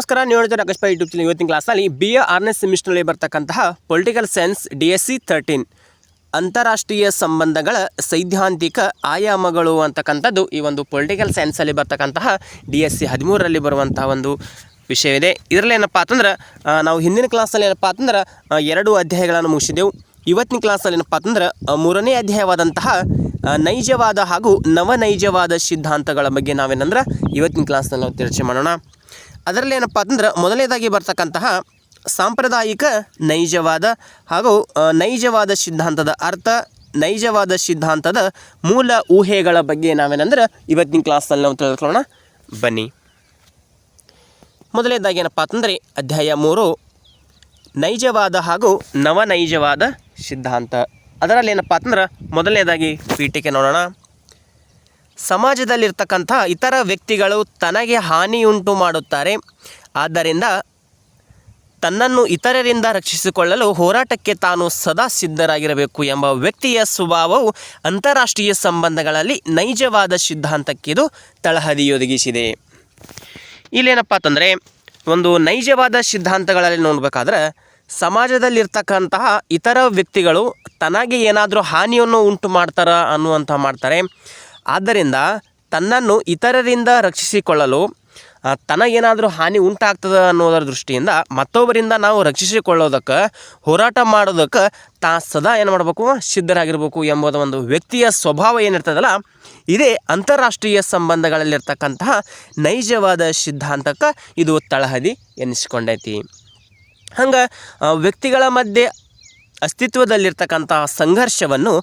ನಮಸ್ಕಾರ, ನೀವು ನೋಡಿದ್ರೆ ಆಕಾಶ್ ಯೂಟ್ಯೂಬ್ ಚಾನಲ್ ಇವತ್ತಿನ ಕ್ಲಾಸಲ್ಲಿ ಬಿ ಎ ಆರನೇ ಸೆಮಿಸ್ಟರ್ನಲ್ಲಿ ಬರ್ತಕ್ಕಂತಹ political science D S C thirteen ಅಂತಾರಾಷ್ಟ್ರೀಯ ಸಂಬಂಧಗಳ ಸೈದ್ಧಾಂತಿಕ ಆಯಾಮಗಳು ಅಂತಕ್ಕಂಥದ್ದು ಈ ಒಂದು ಪೊಲಿಟಿಕಲ್ ಸೈನ್ಸಲ್ಲಿ ಬರ್ತಕ್ಕಂತಹ ಡಿ ಎಸ್ ಸಿ ಹದಿಮೂರರಲ್ಲಿ ಬರುವಂತಹ ಒಂದು ವಿಷಯವಿದೆ. ಇದರಲ್ಲಿ ಏನಪ್ಪ ಅಂತಂದ್ರೆ ನಾವು ಹಿಂದಿನ ಕ್ಲಾಸಲ್ಲಿ ಏನಪ್ಪ ಅಂತಂದ್ರೆ ಎರಡು ಅಧ್ಯಾಯಗಳನ್ನು ಮುಗಿಸಿದೆವು. ಇವತ್ತಿನ ಕ್ಲಾಸಲ್ಲಿ ಏನಪ್ಪ ಅಂತಂದ್ರೆ ಮೂರನೇ ಅಧ್ಯಾಯವಾದಂತಹ ನೈಜವಾದ ಹಾಗೂ ನವನೈಜವಾದ ಸಿದ್ಧಾಂತಗಳ ಬಗ್ಗೆ ನಾವೇನಂದ್ರೆ ಇವತ್ತಿನ ಕ್ಲಾಸ್ನಲ್ಲಿ ನಾವು ಚರ್ಚೆ ಮಾಡೋಣ. ಅದರಲ್ಲಿ ಏನಪ್ಪ ಅಂದ್ರೆ ಮೊದಲನೇದಾಗಿ ಬರ್ತಕ್ಕಂತಹ ಸಾಂಪ್ರದಾಯಿಕ ನೈಜವಾದ ಹಾಗೂ ನೈಜವಾದ ಸಿದ್ಧಾಂತದ ಅರ್ಥ, ನೈಜವಾದ ಸಿದ್ಧಾಂತದ ಮೂಲ ಊಹೆಗಳ ಬಗ್ಗೆ ನಾವೇನಂದ್ರೆ ಇವತ್ತಿನ ಕ್ಲಾಸಲ್ಲಿ ನಾವು ತಿಳ್ಕೊಳ್ಳೋಣ. ಬನ್ನಿ. ಮೊದಲನೇದಾಗಿ ಏನಪ್ಪ ಅಂತಂದರೆ ಅಧ್ಯಾಯ ಮೂರು, ನೈಜವಾದ ಹಾಗೂ ನವನೈಜವಾದ ಸಿದ್ಧಾಂತ. ಅದರಲ್ಲಿ ಏನಪ್ಪ ಅಂತಂದ್ರೆ ಮೊದಲನೇದಾಗಿ ಪೀಠಿಕೆ ನೋಡೋಣ. ಸಮಾಜದಲ್ಲಿರ್ತಕ್ಕಂಥ ಇತರ ವ್ಯಕ್ತಿಗಳು ತನಗೆ ಹಾನಿಯುಂಟು ಮಾಡುತ್ತಾರೆ. ಆದ್ದರಿಂದ ತನ್ನನ್ನು ಇತರರಿಂದ ರಕ್ಷಿಸಿಕೊಳ್ಳಲು ಹೋರಾಟಕ್ಕೆ ತಾನು ಸದಾ ಸಿದ್ಧರಾಗಿರಬೇಕು ಎಂಬ ವ್ಯಕ್ತಿಯ ಸ್ವಭಾವವು ಅಂತಾರಾಷ್ಟ್ರೀಯ ಸಂಬಂಧಗಳಲ್ಲಿ ನೈಜವಾದ ಸಿದ್ಧಾಂತಕ್ಕಿದು ತಳಹದಿಯೊದಗಿಸಿದೆ. ಇಲ್ಲೇನಪ್ಪ ಅಂತಂದರೆ ಒಂದು ನೈಜವಾದ ಸಿದ್ಧಾಂತಗಳಲ್ಲಿ ನೋಡಬೇಕಾದ್ರೆ, ಸಮಾಜದಲ್ಲಿರ್ತಕ್ಕಂತಹ ಇತರ ವ್ಯಕ್ತಿಗಳು ತನಗೆ ಏನಾದರೂ ಹಾನಿಯನ್ನು ಉಂಟು ಮಾಡ್ತಾರ ಅನ್ನುವಂಥ ಮಾಡ್ತಾರೆ. ಆದ್ದರಿಂದ ತನ್ನನ್ನು ಇತರರಿಂದ ರಕ್ಷಿಸಿಕೊಳ್ಳಲು ತನಗೇನಾದರೂ ಹಾನಿ ಉಂಟಾಗ್ತದೆ ಅನ್ನೋದರ ದೃಷ್ಟಿಯಿಂದ ಮತ್ತೊಬ್ಬರಿಂದ ನಾವು ರಕ್ಷಿಸಿಕೊಳ್ಳೋದಕ್ಕೆ, ಹೋರಾಟ ಮಾಡೋದಕ್ಕೆ ತಾ ಸದಾ ಏನು ಮಾಡಬೇಕು? ಸಿದ್ಧರಾಗಿರಬೇಕು ಎಂಬುದ ಒಂದು ವ್ಯಕ್ತಿಯ ಸ್ವಭಾವ ಏನಿರ್ತದಲ್ಲ, ಇದೇ ಅಂತಾರಾಷ್ಟ್ರೀಯ ಸಂಬಂಧಗಳಲ್ಲಿರ್ತಕ್ಕಂತಹ ನೈಜವಾದ ಸಿದ್ಧಾಂತಕ್ಕೆ ಇದು ತಳಹದಿ ಎನಿಸಿಕೊಂಡೈತಿ. ಹಂಗೆ ವ್ಯಕ್ತಿಗಳ ಮಧ್ಯೆ ಅಸ್ತಿತ್ವದಲ್ಲಿರ್ತಕ್ಕಂತಹ ಸಂಘರ್ಷವನ್ನು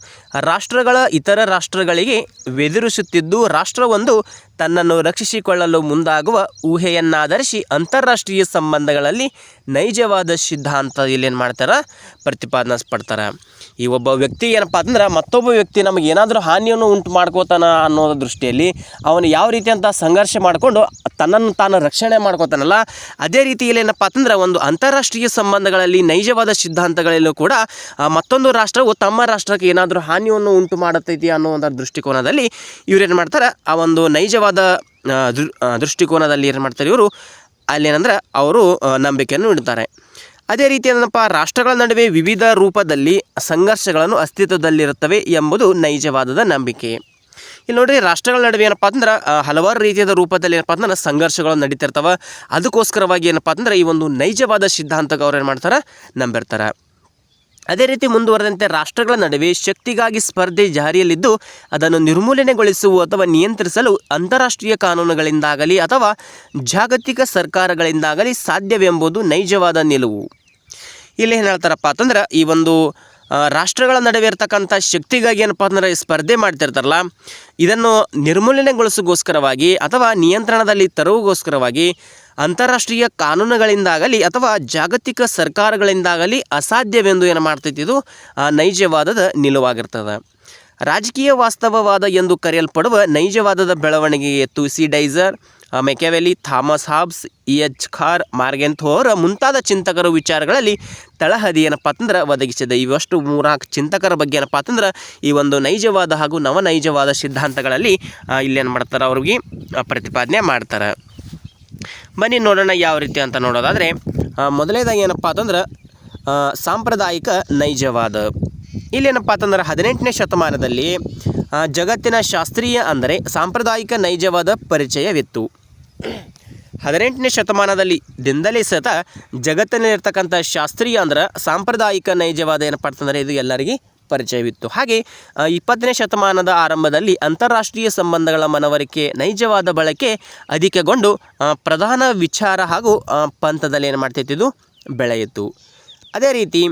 ರಾಷ್ಟ್ರಗಳ ಇತರ ರಾಷ್ಟ್ರಗಳಿಗೆ ಎದುರಿಸುತ್ತಿದ್ದು ರಾಷ್ಟ್ರವೊಂದು ತನ್ನನ್ನು ರಕ್ಷಿಸಿಕೊಳ್ಳಲು ಮುಂದಾಗುವ ಊಹೆಯನ್ನಾಧರಿಸಿ ಅಂತಾರಾಷ್ಟ್ರೀಯ ಸಂಬಂಧಗಳಲ್ಲಿ ನೈಜವಾದ ಸಿದ್ಧಾಂತ ಇಲ್ಲೇನು ಮಾಡ್ತಾರೆ? ಪ್ರತಿಪಾದನೆ ಈ ಒಬ್ಬ ವ್ಯಕ್ತಿ ಏನಪ್ಪ ಅಂದ್ರೆ ಮತ್ತೊಬ್ಬ ವ್ಯಕ್ತಿ ನಮಗೆ ಏನಾದರೂ ಹಾನಿಯನ್ನು ಉಂಟು ಮಾಡ್ಕೋತಾನ ಅನ್ನೋ ದೃಷ್ಟಿಯಲ್ಲಿ ಅವನು ಯಾವ ರೀತಿ ಅಂತ ಸಂಘರ್ಷ ಮಾಡಿಕೊಂಡು ತನ್ನನ್ನು ತಾನು ರಕ್ಷಣೆ ಮಾಡ್ಕೋತಾನಲ್ಲ, ಅದೇ ರೀತಿಯಲ್ಲಿ ಏನಪ್ಪ ಅಂತಂದ್ರೆ ಒಂದು ಅಂತಾರಾಷ್ಟ್ರೀಯ ಸಂಬಂಧಗಳಲ್ಲಿ ನೈಜವಾದ ಸಿದ್ಧಾಂತಗಳಲ್ಲೂ ಕೂಡ ಮತ್ತೊಂದು ರಾಷ್ಟ್ರವು ತಮ್ಮ ರಾಷ್ಟ್ರಕ್ಕೆ ಏನಾದರೂ ಹಾನಿಯನ್ನು ಉಂಟು ಮಾಡುತ್ತೈತಿ ಅನ್ನೋ ಒಂದು ದೃಷ್ಟಿಕೋನದಲ್ಲಿ ಇವರೇನು ಮಾಡ್ತಾರೆ? ಆ ಒಂದು ನೈಜವಾದ ಆ, ದೃಷ್ಟಿಕೋನದಲ್ಲಿ ಏನು ಮಾಡ್ತಾರೆ ಇವರು ಅಲ್ಲೇನಂದ್ರೆ ಅವರು ನಂಬಿಕೆಯನ್ನು ಇಡ್ತಾರೆ. ಅದೇ ರೀತಿ ಏನಪ್ಪ ರಾಷ್ಟ್ರಗಳ ನಡುವೆ ವಿವಿಧ ರೂಪದಲ್ಲಿ ಸಂಘರ್ಷಗಳನ್ನು ಅಸ್ತಿತ್ವದಲ್ಲಿರುತ್ತವೆ ಎಂಬುದು ನೈಜವಾದದ ನಂಬಿಕೆ. ಇಲ್ಲಿ ನೋಡ್ರಿ ರಾಷ್ಟ್ರಗಳ ನಡುವೆ ಏನಪ್ಪ ಅಂದ್ರೆ ಹಲವಾರು ರೀತಿಯಾದ ರೂಪದಲ್ಲಿ ಏನಪ್ಪ ಅಂದ್ರೆ ಸಂಘರ್ಷಗಳು ನಡೀತಿರ್ತವೆ. ಅದಕ್ಕೋಸ್ಕರವಾಗಿ ಏನಪ್ಪ ಅಂದ್ರೆ ಈ ಒಂದು ನೈಜವಾದ ಸಿದ್ಧಾಂತಕ್ಕೆ ಅವ್ರು ಏನು ಮಾಡ್ತಾರೆ ನಂಬಿರ್ತಾರೆ. ಅದೇ ರೀತಿ ಮುಂದುವರೆದಂತೆ ರಾಷ್ಟ್ರಗಳ ನಡುವೆ ಶಕ್ತಿಗಾಗಿ ಸ್ಪರ್ಧೆ ಜಾರಿಯಲ್ಲಿದ್ದು, ಅದನ್ನು ನಿರ್ಮೂಲನೆಗೊಳಿಸುವ ಅಥವಾ ನಿಯಂತ್ರಿಸಲು ಅಂತಾರಾಷ್ಟ್ರೀಯ ಕಾನೂನುಗಳಿಂದಾಗಲಿ ಅಥವಾ ಜಾಗತಿಕ ಸರ್ಕಾರಗಳಿಂದಾಗಲಿ ಸಾಧ್ಯವೆಂಬುದು ನೈಜವಾದ ನಿಲುವು. ಇಲ್ಲಿ ಏನು ಹೇಳ್ತಾರಪ್ಪ ಅಂತಂದ್ರೆ, ಈ ಒಂದು ರಾಷ್ಟ್ರಗಳ ನಡುವೆ ಇರತಕ್ಕಂಥ ಶಕ್ತಿಗಾಗಿ ಏನಪ್ಪ ಅಂದ್ರೆ ಸ್ಪರ್ಧೆ ಮಾಡ್ತಿರ್ತಾರಲ್ಲ, ಇದನ್ನು ನಿರ್ಮೂಲನೆಗೊಳಿಸೋಗೋಸ್ಕರವಾಗಿ ಅಥವಾ ನಿಯಂತ್ರಣದಲ್ಲಿ ತರುವುಗೋಸ್ಕರವಾಗಿ ಅಂತಾರಾಷ್ಟ್ರೀಯ ಕಾನೂನುಗಳಿಂದಾಗಲಿ ಅಥವಾ ಜಾಗತಿಕ ಸರ್ಕಾರಗಳಿಂದಾಗಲಿ ಅಸಾಧ್ಯವೆಂದು ಏನು ಮಾಡ್ತೈತಿ ಇದು ನೈಜವಾದದ ನಿಲುವಾಗಿರ್ತದೆ. ರಾಜಕೀಯ ವಾಸ್ತವವಾದ ಎಂದು ಕರೆಯಲ್ಪಡುವ ನೈಜವಾದದ ಬೆಳವಣಿಗೆಗೆ Thucydides Machiavelli Thomas Hobbes E H Carr Morgenthau ಮುಂತಾದ ಚಿಂತಕರು ವಿಚಾರಗಳಲ್ಲಿ ತಳಹದಿ ಏನಪ್ಪ ಅಂತಂದ್ರೆ ಒದಗಿಸಿದೆ. ಇವಷ್ಟು ಮೂರ್ನಾಲ್ಕು ಚಿಂತಕರ ಬಗ್ಗೆ ಏನಪ್ಪ ಅಂತಂದ್ರೆ, ಈ ಒಂದು ನೈಜವಾದ ಹಾಗೂ ನವನೈಜವಾದ ಸಿದ್ಧಾಂತಗಳಲ್ಲಿ ಇಲ್ಲೇನು ಮಾಡ್ತಾರೆ ಅವ್ರಿಗೆ ಪ್ರತಿಪಾದನೆ ಮಾಡ್ತಾರೆ. ಬನ್ನಿ ನೋಡೋಣ ಯಾವ ರೀತಿ ಅಂತ ನೋಡೋದಾದರೆ ಮೊದಲನೇದಾಗಿ ಏನಪ್ಪ ಅಂತಂದ್ರೆ ಸಾಂಪ್ರದಾಯಿಕ ನೈಜವಾದ. ಇಲ್ಲೇನಪ್ಪ ಅಂತಂದ್ರೆ, ಹದಿನೆಂಟನೇ ಶತಮಾನದಲ್ಲಿ ಜಗತ್ತಿನ ಶಾಸ್ತ್ರೀಯ ಅಂದರೆ ಸಾಂಪ್ರದಾಯಿಕ ನೈಜವಾದ ಪರಿಚಯವಿತ್ತು. ಹದಿನೆಂಟನೇ ಶತಮಾನದಲ್ಲಿ ದಿಂದಲೇ ಸತ ಜಗತ್ತಿನಲ್ಲಿರ್ತಕ್ಕಂಥ ಶಾಸ್ತ್ರೀಯ ಅಂದ್ರೆ ಸಾಂಪ್ರದಾಯಿಕ ನೈಜವಾದ ಏನಪ್ಪ ಅಂತಂದರೆ ಇದು ಎಲ್ಲರಿಗೆ ಪರಿಚಯವಿತ್ತು. ಹಾಗೆ ಇಪ್ಪತ್ತನೇ ಶತಮಾನದ ಆರಂಭದಲ್ಲಿ ಅಂತಾರಾಷ್ಟ್ರೀಯ ಸಂಬಂಧಗಳ ಮನವರಿಕೆ, ನೈಜವಾದ ಬಳಕೆ ಅಧಿಕಗೊಂಡು ಪ್ರಧಾನ ವಿಚಾರ ಹಾಗೂ ಪಂಥದಲ್ಲಿ ಏನು ಮಾಡ್ತಿತ್ತಿದ್ದು ಬೆಳೆಯಿತು. ಅದೇ ರೀತಿ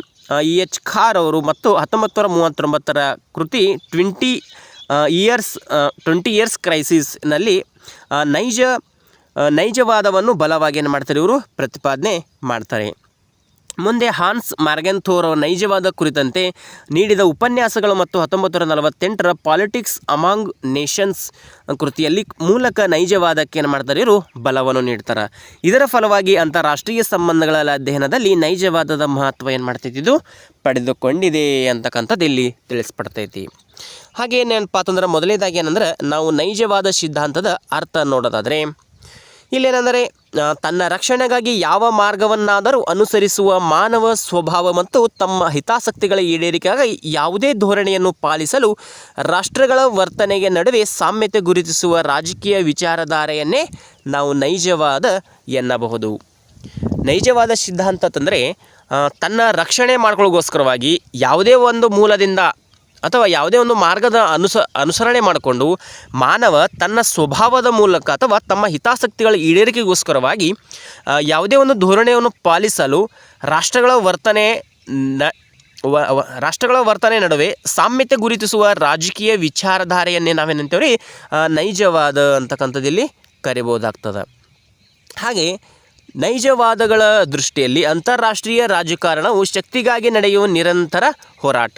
ಇ ಎಚ್ ಖಾರ್ ಅವರು ಮತ್ತು ಹತ್ತೊಂಬತ್ತು ನೂರ ಮೂವತ್ತೊಂಬತ್ತರ ಕೃತಿ ಟ್ವೆಂಟಿ ಇಯರ್ಸ್ ಟ್ವೆಂಟಿ ಇಯರ್ಸ್ ಕ್ರೈಸಿಸ್ನಲ್ಲಿ ನೈಜ ನೈಜವಾದವನ್ನು ಬಲವಾಗಿ ಏನು ಮಾಡ್ತಾರೆ ಇವರು? ಪ್ರತಿಪಾದನೆ ಮಾಡ್ತಾರೆ. ಮುಂದೆ ಹಾನ್ಸ್ ಮಾರ್ಗೆನ್ಥೋರ್ ಅವರ ನೈಜವಾದ ಕುರಿತಂತೆ ನೀಡಿದ ಉಪನ್ಯಾಸಗಳು ಮತ್ತು ಹತ್ತೊಂಬತ್ತು ನಲವತ್ತೆಂಟರ ಪಾಲಿಟಿಕ್ಸ್ ಅಮಾಂಗ್ ನೇಷನ್ಸ್ ಕೃತಿಯಲ್ಲಿ ಮೂಲಕ ನೈಜವಾದಕ್ಕೆ ಏನು ಮಾಡ್ತಾರೆ ಇವರು ಬಲವನ್ನು ನೀಡ್ತಾರೆ. ಇದರ ಫಲವಾಗಿ ಅಂತಾರಾಷ್ಟ್ರೀಯ ಸಂಬಂಧಗಳ ಅಧ್ಯಯನದಲ್ಲಿ ನೈಜವಾದದ ಮಹತ್ವ ಏನು ಮಾಡ್ತೈತಿ ಪಡೆದುಕೊಂಡಿದೆ ಅಂತಕ್ಕಂಥದ್ದು ಇಲ್ಲಿ ತಿಳಿಸ್ಪಡ್ತೈತಿ. ಹಾಗೆ ಅಂತಂದ್ರೆ ಮೊದಲನೇದಾಗಿ ಏನಂದ್ರೆ ನಾವು ನೈಜವಾದ ಸಿದ್ಧಾಂತದ ಅರ್ಥ ನೋಡೋದಾದರೆ ಇಲ್ಲೇನೆಂದರೆ ತನ್ನ ರಕ್ಷಣೆಗಾಗಿ ಯಾವ ಮಾರ್ಗವನ್ನಾದರೂ ಅನುಸರಿಸುವ ಮಾನವ ಸ್ವಭಾವ ಮತ್ತು ತಮ್ಮ ಹಿತಾಸಕ್ತಿಗಳ ಈಡೇರಿಕೆಗಾಗಿ ಯಾವುದೇ ಧೋರಣೆಯನ್ನು ಪಾಲಿಸಲು ರಾಷ್ಟ್ರಗಳ ವರ್ತನೆಗೆ ನಡುವೆ ಸಾಮ್ಯತೆ ಗುರುತಿಸುವ ರಾಜಕೀಯ ವಿಚಾರಧಾರೆಯನ್ನೇ ನಾವು ನೈಜವಾದ ಎನ್ನಬಹುದು. ನೈಜವಾದ ಸಿದ್ಧಾಂತ ಅಂತಂದರೆ ತನ್ನ ರಕ್ಷಣೆ ಮಾಡ್ಕೊಳ್ಳೋಗೋಸ್ಕರವಾಗಿ ಯಾವುದೇ ಒಂದು ಮೂಲದಿಂದ ಅಥವಾ ಯಾವುದೇ ಒಂದು ಮಾರ್ಗದ ಅನುಸ, ಅನುಸರಣೆ ಮಾಡಿಕೊಂಡು ಮಾನವ ತನ್ನ ಸ್ವಭಾವದ ಮೂಲಕ ಅಥವಾ ತಮ್ಮ ಹಿತಾಸಕ್ತಿಗಳ ಈಡೇರಿಕೆಗೋಸ್ಕರವಾಗಿ ಯಾವುದೇ ಒಂದು ಧೋರಣೆಯನ್ನು ಪಾಲಿಸಲು ರಾಷ್ಟ್ರಗಳ ವರ್ತನೆ ನ ರಾಷ್ಟ್ರಗಳ ವರ್ತನೆ ನಡುವೆ ಸಾಮ್ಯತೆ ಗುರುತಿಸುವ ರಾಜಕೀಯ ವಿಚಾರಧಾರೆಯನ್ನೇ ನಾವೇನಂತೇವ್ರಿ ನೈಜವಾದ ಅಂತಕ್ಕಂಥದ್ದಿಲ್ಲಿ ಕರಿಬೋದಾಗ್ತದೆ. ಹಾಗೆ ನೈಜವಾದಗಳ ದೃಷ್ಟಿಯಲ್ಲಿ ಅಂತಾರಾಷ್ಟ್ರೀಯ ರಾಜಕಾರಣವು ಶಕ್ತಿಗಾಗಿ ನಡೆಯುವ ನಿರಂತರ ಹೋರಾಟ.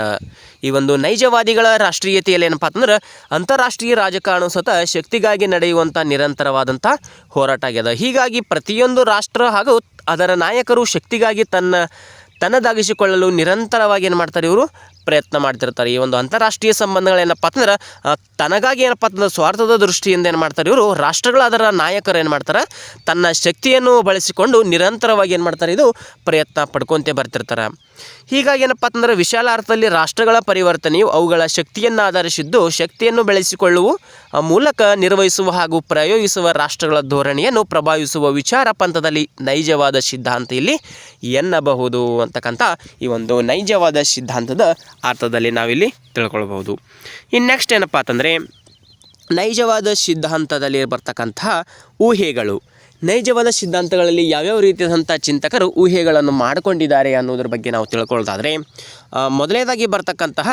ಈ ಒಂದು ನೈಜವಾದಿಗಳ ರಾಷ್ಟ್ರೀಯತೆಯಲ್ಲಿ ಏನಪ್ಪ ಅಂತಂದ್ರೆ ಅಂತಾರಾಷ್ಟ್ರೀಯ ರಾಜಕಾರಣ ಸತ ಶಕ್ತಿಗಾಗಿ ನಡೆಯುವಂಥ ನಿರಂತರವಾದಂಥ ಹೋರಾಟ ಆಗ್ಯದ. ಹೀಗಾಗಿ ಪ್ರತಿಯೊಂದು ರಾಷ್ಟ್ರ ಹಾಗೂ ಅದರ ನಾಯಕರು ಶಕ್ತಿಗಾಗಿ ತನ್ನ ತನ್ನದಾಗಿಸಿಕೊಳ್ಳಲು ನಿರಂತರವಾಗಿ ಏನು ಮಾಡ್ತಾರೆ ಇವರು ಪ್ರಯತ್ನ ಮಾಡ್ತಿರ್ತಾರೆ. ಈ ಒಂದು ಅಂತಾರಾಷ್ಟ್ರೀಯ ಸಂಬಂಧಗಳೇನಪ್ಪ ಅಂತಂದ್ರೆ ಆ, ತನಗಾಗಿ ಏನಪ್ಪ ಅಂತಂದ್ರೆ ಸ್ವಾರ್ಥದ ದೃಷ್ಟಿಯಿಂದ ಏನು ಮಾಡ್ತಾರೆ ಇವರು ರಾಷ್ಟ್ರಗಳ ಅದರ ನಾಯಕರು ಏನು ಮಾಡ್ತಾರೆ ತನ್ನ ಶಕ್ತಿಯನ್ನು ಬಳಸಿಕೊಂಡು ನಿರಂತರವಾಗಿ ಏನು ಮಾಡ್ತಾರೆ ಇದು ಪ್ರಯತ್ನ ಪಡ್ಕೊತೇ ಬರ್ತಿರ್ತಾರೆ. ಹೀಗಾಗಿ ಏನಪ್ಪ ಅಂತಂದ್ರೆ ವಿಶಾಲ ಅರ್ಥದಲ್ಲಿ ರಾಷ್ಟ್ರಗಳ ಪರಿವರ್ತನೆಯು ಅವುಗಳ ಶಕ್ತಿಯನ್ನು ಆಧರಿಸಿದ್ದು ಶಕ್ತಿಯನ್ನು ಬೆಳೆಸಿಕೊಳ್ಳುವ ಮೂಲಕ ನಿರ್ವಹಿಸುವ ಹಾಗೂ ಪ್ರಯೋಗಿಸುವ ರಾಷ್ಟ್ರಗಳ ಧೋರಣೆಯನ್ನು ಪ್ರಭಾವಿಸುವ ವಿಚಾರ ಪಂಥದಲ್ಲಿ ನೈಜವಾದ ಸಿದ್ಧಾಂತ ಇಲ್ಲಿ ಎನ್ನಬಹುದು ಅಂತಕ್ಕಂಥ ಈ ಒಂದು ನೈಜವಾದ ಸಿದ್ಧಾಂತದ ಅರ್ಥದಲ್ಲಿ ನಾವಿಲ್ಲಿ ತಿಳ್ಕೊಳ್ಬಹುದು. ಇನ್ನು ನೆಕ್ಸ್ಟ್ ಏನಪ್ಪ ಅಂತಂದರೆ ನೈಜವಾದ ಸಿದ್ಧಾಂತದಲ್ಲಿ ಬರ್ತಕ್ಕಂತಹ ಊಹೆಗಳು. ನೈಜವಾದ ಸಿದ್ಧಾಂತಗಳಲ್ಲಿ ಯಾವ್ಯಾವ ರೀತಿಯಾದಂಥ ಚಿಂತಕರು ಊಹೆಗಳನ್ನು ಮಾಡಿಕೊಂಡಿದ್ದಾರೆ ಅನ್ನೋದ್ರ ಬಗ್ಗೆ ನಾವು ತಿಳ್ಕೊಳ್ಳೋದಾದರೆ ಆ, ಮೊದಲನೇದಾಗಿ ಬರ್ತಕ್ಕಂತಹ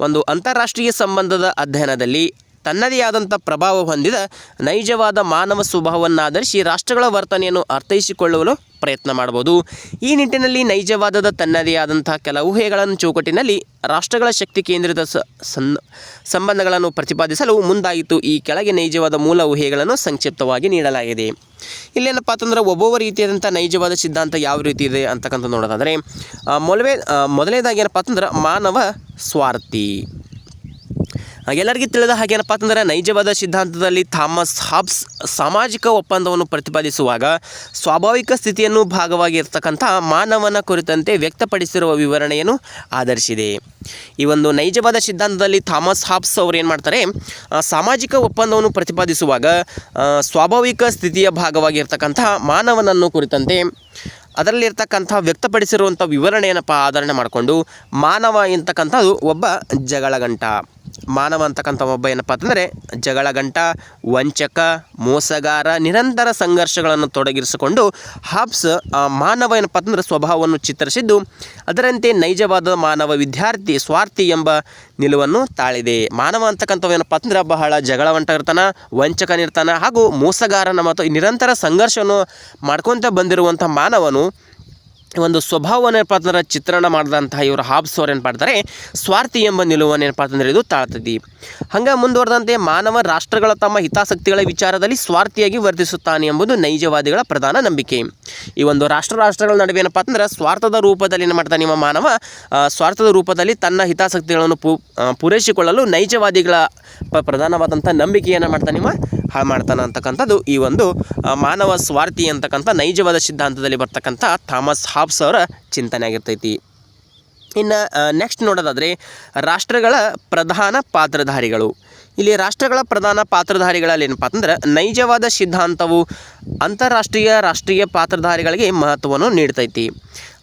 ಒಂದು ಅಂತಾರಾಷ್ಟ್ರೀಯ ಸಂಬಂಧದ ಅಧ್ಯಯನದಲ್ಲಿ ತನ್ನದೇ ಆದಂಥ ಪ್ರಭಾವ ಹೊಂದಿದ ನೈಜವಾದ ಮಾನವ ಸ್ವಭಾವವನ್ನಾಧರಿಸಿ ರಾಷ್ಟ್ರಗಳ ವರ್ತನೆಯನ್ನು ಅರ್ಥೈಸಿಕೊಳ್ಳಲು ಪ್ರಯತ್ನ ಮಾಡ್ಬೋದು. ಈ ನಿಟ್ಟಿನಲ್ಲಿ ನೈಜವಾದದ ತನ್ನದೇ ಆದಂಥ ಕೆಲ ಊಹೆಗಳನ್ನು ಚೌಕಟ್ಟಿನಲ್ಲಿ ರಾಷ್ಟ್ರಗಳ ಶಕ್ತಿ ಸನ್, ಸಂಬಂಧಗಳನ್ನು ಪ್ರತಿಪಾದಿಸಲು ಮುಂದಾಯಿತು. ಈ ಕೆಳಗೆ ನೈಜವಾದ ಮೂಲ ಊಹೆಗಳನ್ನು ಸಂಕ್ಷಿಪ್ತವಾಗಿ ನೀಡಲಾಗಿದೆ. ಇಲ್ಲೇನಪ್ಪ ಅಂತಂದ್ರೆ ಒಬ್ಬೊಬ್ಬ ರೀತಿಯಾದಂಥ ನೈಜವಾದ ಸಿದ್ಧಾಂತ ಯಾವ ರೀತಿ ಇದೆ ಅಂತಕ್ಕಂಥ ನೋಡೋದಾದರೆ ಮೊಲವೇ ಮೊದಲನೇದಾಗಿ ಏನಪ್ಪ ಅಂತಂದ್ರೆ ಮಾನವ ಸ್ವಾರ್ಥಿ. ಎಲ್ಲರಿಗೂ ತಿಳಿದ ಹಾಗೇನಪ್ಪ ಅಂತಂದರೆ ನೈಜವಾದ ಸಿದ್ಧಾಂತದಲ್ಲಿ ಥಾಮಸ್ ಹಾಬ್ಸ್ ಸಾಮಾಜಿಕ ಒಪ್ಪಂದವನ್ನು ಪ್ರತಿಪಾದಿಸುವಾಗ ಸ್ವಾಭಾವಿಕ ಸ್ಥಿತಿಯನ್ನು ಭಾಗವಾಗಿರ್ತಕ್ಕಂಥ ಮಾನವನ ಕುರಿತಂತೆ ವ್ಯಕ್ತಪಡಿಸಿರುವ ವಿವರಣೆಯನ್ನು ಆಧರಿಸಿದೆ. ಈ ಒಂದು ನೈಜವಾದ ಸಿದ್ಧಾಂತದಲ್ಲಿ ಥಾಮಸ್ ಹಾಬ್ಸ್ ಅವರು ಏನು ಮಾಡ್ತಾರೆ ಸಾಮಾಜಿಕ ಒಪ್ಪಂದವನ್ನು ಪ್ರತಿಪಾದಿಸುವಾಗ ಸ್ವಾಭಾವಿಕ ಸ್ಥಿತಿಯ ಭಾಗವಾಗಿರ್ತಕ್ಕಂಥ ಮಾನವನನ್ನು ಕುರಿತಂತೆ ಅದರಲ್ಲಿರ್ತಕ್ಕಂಥ ವ್ಯಕ್ತಪಡಿಸಿರುವಂಥ ವಿವರಣೆಯನ್ನಪ್ಪ ಆಧರಣೆ ಮಾಡಿಕೊಂಡು ಮಾನವ ಎಂತಕ್ಕಂಥದ್ದು ಒಬ್ಬ ಜಗಳಗಂಟ. ಮಾನವ ಅಂತಕ್ಕಂಥ ಒಬ್ಬ ಏನಪ್ಪ ಅಂತಂದರೆ ಜಗಳಗಂಟ ವಂಚಕ, ಮೋಸಗಾರ, ನಿರಂತರ ಸಂಘರ್ಷಗಳನ್ನು ತೊಡಗಿರಿಸಿಕೊಂಡು ಹಾಬ್ಸ್ ಮಾನವ ಏನಪ್ಪ ಅಂತಂದ್ರೆ ಸ್ವಭಾವವನ್ನು ಚಿತ್ರಿಸಿದ್ದು ಅದರಂತೆ ನೈಜವಾದ ಮಾನವ ವಿದ್ಯಾರ್ಥಿ ಸ್ವಾರ್ಥಿ ಎಂಬ ನಿಲುವನ್ನು ತಾಳಿದೆ. ಮಾನವ ಅಂತಕ್ಕಂಥವು ಏನಪ್ಪ ಅಂತಂದ್ರೆ ಬಹಳ ಜಗಳವಂಟ ಇರ್ತಾನ ವಂಚಕನಿರ್ತಾನ ಹಾಗೂ ಮೋಸಗಾರನ ಮತ್ತು ನಿರಂತರ ಸಂಘರ್ಷವನ್ನು ಮಾಡ್ಕೊತ ಬಂದಿರುವಂಥ ಮಾನವನು ಒಂದು ಸ್ವಭಾವವನ್ನು ಏನಪ್ಪ ಅಂತಂದ್ರೆ ಚಿತ್ರಣ ಮಾಡಿದಂತಹ ಇವರು ಹಾಬ್ಸ್ ಅವ್ರು ಏನು ಮಾಡ್ತಾರೆ? ಸ್ವಾರ್ಥಿ ಎಂಬ ನಿಲುವನ್ನು ಏನಪ್ಪ ಅಂತಂದ್ರೆ ಇದು ತಾಳ್ತದೆ ಹಂಗೆ ಮುಂದುವರೆದಂತೆ ಮಾನವ ರಾಷ್ಟ್ರಗಳ ತಮ್ಮ ಹಿತಾಸಕ್ತಿಗಳ ವಿಚಾರದಲ್ಲಿ ಸ್ವಾರ್ಥಿಯಾಗಿ ವರ್ತಿಸುತ್ತಾನೆ ಎಂಬುದು ನೈಜವಾದಿಗಳ ಪ್ರಧಾನ ನಂಬಿಕೆ. ಈ ಒಂದು ರಾಷ್ಟ್ರ ರಾಷ್ಟ್ರಗಳ ನಡುವೆ ಏನಪ್ಪ ಅಂತಂದ್ರೆ ಸ್ವಾರ್ಥದ ರೂಪದಲ್ಲಿ ಏನು ಮಾಡ್ತಾನೆ ನಿಮ್ಮ ಮಾನವ? ಸ್ವಾರ್ಥದ ರೂಪದಲ್ಲಿ ತನ್ನ ಹಿತಾಸಕ್ತಿಗಳನ್ನು ಪೂ ಪೂರೈಸಿಕೊಳ್ಳಲು ನೈಜವಾದಿಗಳ ಪ್ರಧಾನವಾದಂಥ ನಂಬಿಕೆಯನ್ನು ಮಾಡ್ತಾನೆ ನಿಮ್ಮ ಹಾಳು ಮಾಡ್ತಾನೆ ಅಂತಕ್ಕಂಥದ್ದು ಈ ಒಂದು ಮಾನವ ಸ್ವಾರ್ಥಿ ಅಂತಕ್ಕಂಥ ನೈಜವಾದ ಸಿದ್ಧಾಂತದಲ್ಲಿ ಬರ್ತಕ್ಕಂಥ ಥಾಮಸ್ ಹಾಬ್ಸ್ ಅವರ ಚಿಂತನೆ ಆಗಿರ್ತೈತಿ. ಇನ್ನು ನೆಕ್ಸ್ಟ್ ನೋಡೋದಾದರೆ ರಾಷ್ಟ್ರಗಳ ಪ್ರಧಾನ ಪಾತ್ರಧಾರಿಗಳು. ಇಲ್ಲಿ ರಾಷ್ಟ್ರಗಳ ಪ್ರಧಾನ ಪಾತ್ರಧಾರಿಗಳಲ್ಲಿ ಏನಪ್ಪ ಅಂತಂದ್ರೆ ನೈಜವಾದ ಸಿದ್ಧಾಂತವು ಅಂತಾರಾಷ್ಟ್ರೀಯ ರಾಷ್ಟ್ರೀಯ ಪಾತ್ರಧಾರಿಗಳಿಗೆ ಮಹತ್ವವನ್ನು ನೀಡ್ತೈತಿ.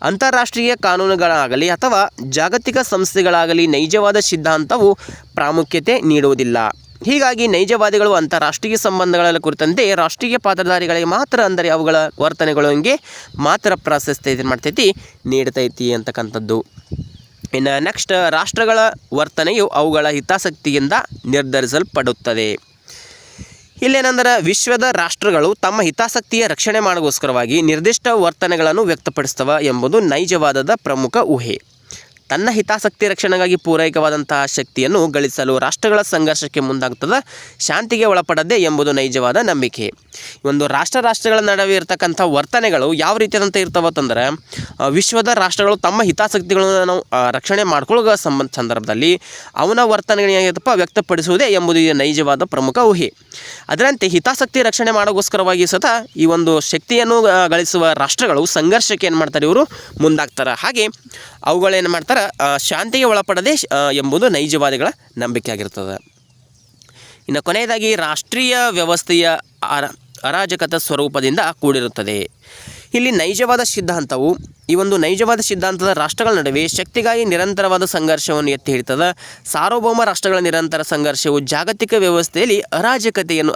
ಅಂತಾರಾಷ್ಟ್ರೀಯ ಕಾನೂನುಗಳಾಗಲಿ ಅಥವಾ ಜಾಗತಿಕ ಸಂಸ್ಥೆಗಳಾಗಲಿ ನೈಜವಾದ ಸಿದ್ಧಾಂತವು ಪ್ರಾಮುಖ್ಯತೆ ನೀಡುವುದಿಲ್ಲ. ಹೀಗಾಗಿ ನೈಜವಾದಿಗಳು ಅಂತಾರಾಷ್ಟ್ರೀಯ ಸಂಬಂಧಗಳ ಕುರಿತಂತೆ ರಾಷ್ಟ್ರೀಯ ಪಾತ್ರಧಾರಿಗಳಿಗೆ ಮಾತ್ರ ಅಂದರೆ ಅವುಗಳ ವರ್ತನೆಗಳಿಗೆ ಮಾತ್ರ ಪ್ರಾಶಸ್ತ್ಯ ಏನು ಮಾಡ್ತೈತಿ, ನೀಡ್ತೈತಿ ಅಂತಕ್ಕಂಥದ್ದು. ಇನ್ನು ನೆಕ್ಸ್ಟ್ ರಾಷ್ಟ್ರಗಳ ವರ್ತನೆಯು ಅವುಗಳ ಹಿತಾಸಕ್ತಿಯಿಂದ ನಿರ್ಧರಿಸಲ್ಪಡುತ್ತದೆ. ಇಲ್ಲೇನೆಂದರೆ ವಿಶ್ವದ ರಾಷ್ಟ್ರಗಳು ತಮ್ಮ ಹಿತಾಸಕ್ತಿಯ ರಕ್ಷಣೆ ಮಾಡೋಗೋಸ್ಕರವಾಗಿ ನಿರ್ದಿಷ್ಟ ವರ್ತನೆಗಳನ್ನು ವ್ಯಕ್ತಪಡಿಸ್ತವೆ ಎಂಬುದು ನೈಜವಾದದ ಪ್ರಮುಖ ಊಹೆ. ತನ್ನ ಹಿತಾಸಕ್ತಿ ರಕ್ಷಣೆಗಾಗಿ ಪೂರೈಕವಾದಂತಹ ಶಕ್ತಿಯನ್ನು ಗಳಿಸಲು ರಾಷ್ಟ್ರಗಳ ಸಂಘರ್ಷಕ್ಕೆ ಮುಂದಾಗ್ತದೆ, ಶಾಂತಿಗೆ ಒಳಪಡದೆ ಎಂಬುದು ನೈಜವಾದ ನಂಬಿಕೆ. ಒಂದು ರಾಷ್ಟ್ರ ರಾಷ್ಟ್ರಗಳ ನಡುವೆ ಇರತಕ್ಕಂಥ ವರ್ತನೆಗಳು ಯಾವ ರೀತಿಯಾದಂಥ ಇರ್ತಾವತ್ತಂದ್ರೆ ವಿಶ್ವದ ರಾಷ್ಟ್ರಗಳು ತಮ್ಮ ಹಿತಾಸಕ್ತಿಗಳನ್ನು ನಾವು ರಕ್ಷಣೆ ಮಾಡ್ಕೊಳ್ಳೋ ಸಂಬಂಧ ಸಂದರ್ಭದಲ್ಲಿ ಅವನ ವರ್ತನೆಗಳೇನಪ್ಪ ವ್ಯಕ್ತಪಡಿಸುವುದೇ ಎಂಬುದು ಈ ನೈಜವಾದ ಪ್ರಮುಖ ಊಹೆ. ಅದರಂತೆ ಹಿತಾಸಕ್ತಿ ರಕ್ಷಣೆ ಮಾಡೋಗೋಸ್ಕರವಾಗಿ ಸತ ಈ ಒಂದು ಶಕ್ತಿಯನ್ನು ಗಳಿಸುವ ರಾಷ್ಟ್ರಗಳು ಸಂಘರ್ಷಕ್ಕೆ ಏನು ಮಾಡ್ತಾರೆ ಇವರು? ಮುಂದಾಗ್ತಾರೆ. ಹಾಗೆ ಅವುಗಳೇನು ಮಾಡ್ತಾರೆ? ಶಾಂತಿಗೆ ಒಳಪಡದೆ ಎಂಬುದು ನೈಜವಾದಿಗಳ ನಂಬಿಕೆ ಆಗಿರ್ತದೆ ಇನ್ನು ಕೊನೆಯದಾಗಿ ರಾಷ್ಟ್ರೀಯ ವ್ಯವಸ್ಥೆಯ ಅರ, ಅರಾಜಕತ ಸ್ವರೂಪದಿಂದ ಕೂಡಿರುತ್ತದೆ. ಇಲ್ಲಿ ನೈಜವಾದ ಸಿದ್ಧಾಂತವು, ಈ ಒಂದು ನೈಜವಾದ ಸಿದ್ಧಾಂತದ ರಾಷ್ಟ್ರಗಳ ನಡುವೆ ಶಕ್ತಿಗಾಗಿ ನಿರಂತರವಾದ ಸಂಘರ್ಷವನ್ನು ಎತ್ತಿ ಹಿಡಿತದ, ಸಾರ್ವಭೌಮ ರಾಷ್ಟ್ರಗಳ ನಿರಂತರ ಸಂಘರ್ಷವು ಜಾಗತಿಕ ವ್ಯವಸ್ಥೆಯಲ್ಲಿ ಅರಾಜಕತೆಯನ್ನು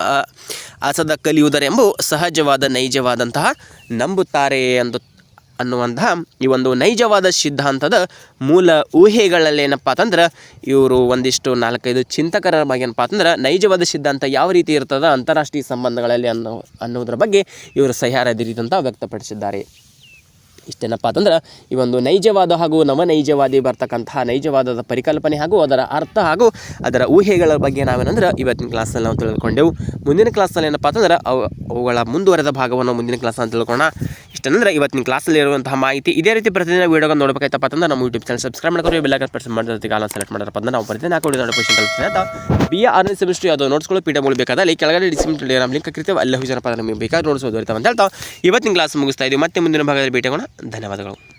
ಅಸದ ಕಲಿಯುವುದರೆಂಬು ಸಹಜವಾದ ನೈಜವಾದಂತಹ ನಂಬುತ್ತಾರೆ ಎಂದು ಅನ್ನುವಂತಹ ಈ ಒಂದು ನೈಜವಾದ ಸಿದ್ಧಾಂತದ ಮೂಲ ಊಹೆಗಳಲ್ಲಿ ಏನಪ್ಪ ಅಂತಂದ್ರೆ, ಇವರು ಒಂದಿಷ್ಟು ನಾಲ್ಕೈದು ಚಿಂತಕರ ಬಗ್ಗೆ ಏನಪ್ಪ ಅಂತಂದ್ರೆ, ನೈಜವಾದ ಸಿದ್ಧಾಂತ ಯಾವ ರೀತಿ ಇರ್ತದ, ಅಂತಾರಾಷ್ಟ್ರೀಯ ಸಂಬಂಧಗಳಲ್ಲಿ ಅನ್ನೋ, ಅನ್ನೋದ್ರ ಬಗ್ಗೆ ಇವರು ಸಹ್ಯಾರದಿರಿದಂತ ವ್ಯಕ್ತಪಡಿಸಿದ್ದಾರೆ. ಇಷ್ಟೇನಪ್ಪ ಅಂತಂದ್ರೆ, ಈ ಒಂದು ನೈಜವಾದ ಹಾಗೂ ನವನೈಜವಾದಿ ಬರ್ತಕ್ಕಂತಹ ನೈಜವಾದದ ಪರಿಕಲ್ಪನೆ ಹಾಗೂ ಅದರ ಅರ್ಥ ಹಾಗೂ ಅದರ ಊಹೆಗಳ ಬಗ್ಗೆ ನಾವೇನಂದ್ರೆ, ಇವತ್ತಿನ ಕ್ಲಾಸಲ್ಲಿ ನಾವು ತಿಳಿದುಕೊಂಡೆವು ಮುಂದಿನ ಕ್ಲಾಸಲ್ಲಿ ಏನಪ್ಪ ಅಂತಂದ್ರೆ, ಅವು, ಅವುಗಳ ಮುಂದುವರೆದ ಭಾಗವನ್ನು ಮುಂದಿನ ಕ್ಲಾಸಲ್ಲಿ ತಿಳ್ಕೊಳ್ಳೋಣ. ಇಷ್ಟಂದ್ರೆ ಇವತ್ತಿನ ಕ್ಲಾಸಲ್ಲಿ ಇರುವಂತಹ ಮಾಹಿತಿ ಇದೇ ರೀತಿ ಪ್ರತಿದಿನ ವೀಡಿಯೋ ನೋಡಬೇಕಾಯ್ತಪ್ಪ ಅಂತಂದ್ರೆ ನಮ್ಮ ಯೂಟ್ಯೂಬ್ ಚಾನಲ್ ಸಬ್ಸ್ಕ್ರೈಬ್ ಮಾಡ್ಕೊಂಡು ಬೆಲ್ಲ ಪ್ರೆಸ್ ಮಾಡಿದ್ರೆ ಕಾಲ ಸೆಲೆಕ್ಟ್ ಮಾಡಿರಪ್ಪ ಅಂದ್ರೆ ನಾವು ಪ್ರತಿದಿನ ಹಾಕೊಂಡು ನೋಟಿಫಿಕೇಶನ್ ತಲುಪ್ತೀನಿ ಅಂತ ಬಿ ಆರನೇ ಸೆಮಿಸ್ಟ್ರಿ ಅದು ನೋಟ್ಸ್ಗಳು ಪಿ ಡಬ್ಲ್ಯೂ ಬೇಕಾದಲ್ಲಿ ಕೆಳಗಡೆ ಡಿಸ್ಕ್ರಿಪ್ಷನ್ ಟೆಲಿಗ್ರಾಮ್ ಲಿಂಕ್ ಕೃತ್ಯ ಅಲ್ಲಿ ಹೋಗಿ ಜನಪ್ಪ ನಿಮಗೆ ಬೇಕಾದ್ರೆ ಓದಿರ್ತಾವೆ ಅಂತ ಹೇಳ್ತಾ ಇವತ್ತಿನ ಕ್ಲಾಸ್ ಮುಗಿಸ್ತಾ ಇದ್ದೀವಿ ಮತ್ತೆ ಮುಂದಿನ ಭಾಗದಲ್ಲಿ ಭೇಟಿಯಾಗೋಣ. ಧನ್ಯವಾದಗಳು.